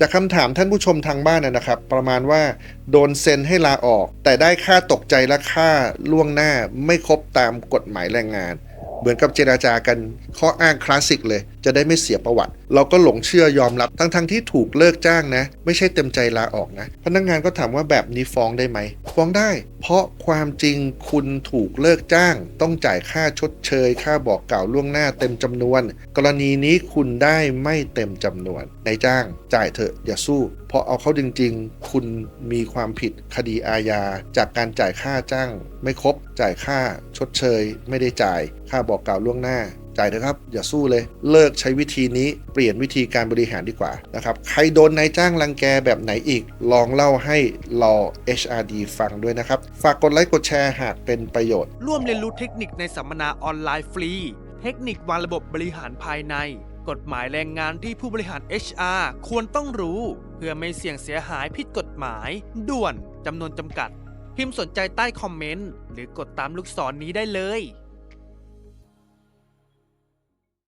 จากคำถามท่านผู้ชมทางบ้านนะครับ ประมาณว่าโดนเซ็นให้ลาออก แต่ได้ค่าตกใจและค่าล่วงหน้าไม่ครบตามกฎหมายแรงงาน เหมือนกับเจราจากันข้ออ้างคลาสสิกเลย จะได้ไม่เสียประวัติ เราก็หลงเชื่อยอมรับทั้งๆทที่ถูกเลิกจ้างนะ ไม่ใช่เต็มใจลาออกนะ พนักงานก็ถามว่าแบบนี้ฟ้องได้ไหม ฟ้องได้ เพราะความจริงคุณถูกเลิกจ้าง ต้องจ่ายค่าชดเชย ค่าบอกกล่าวล่วงหน้าเต็มจำนวน กรณีนี้คุณได้ไม่เต็มจำนวนนายจ้าง จ่ายเถอะอย่าสู้ เพราะเอาเข้าจริง ๆ คุณมีความผิดคดีอาญาจากการจ่ายค่าจ้าง ไม่ครบจ่ายค่าชดเชย ไม่ได้จ่าย ค่าบอกกล่าวล่วงหน้า จ่ายเถอะครับ อย่าสู้เลย เลิกใช้วิธีนี้เปลี่ยนวิธีการบริหารดีกว่านะครับ ใครโดนนายจ้างรังแกแบบไหนอีก ลองเล่าให้รอ HRD ฟังด้วยนะครับ ฝากกดไลค์กดแชร์หากเป็นประโยชน์ ร่วมเรียนรู้เทคนิคในสัมมนาออนไลน์ฟรี เทคนิควางระบบบริหารภายใน กฎหมายแรงงานที่ผู้บริหาร HR ควรต้องรู้ เพื่อไม่เสี่ยงเสียหายผิดกฎหมาย ด่วนจำนวนจำกัด พิมพ์สนใจใต้คอมเมนต์หรือกดตามลูกศรนนี้ได้เลย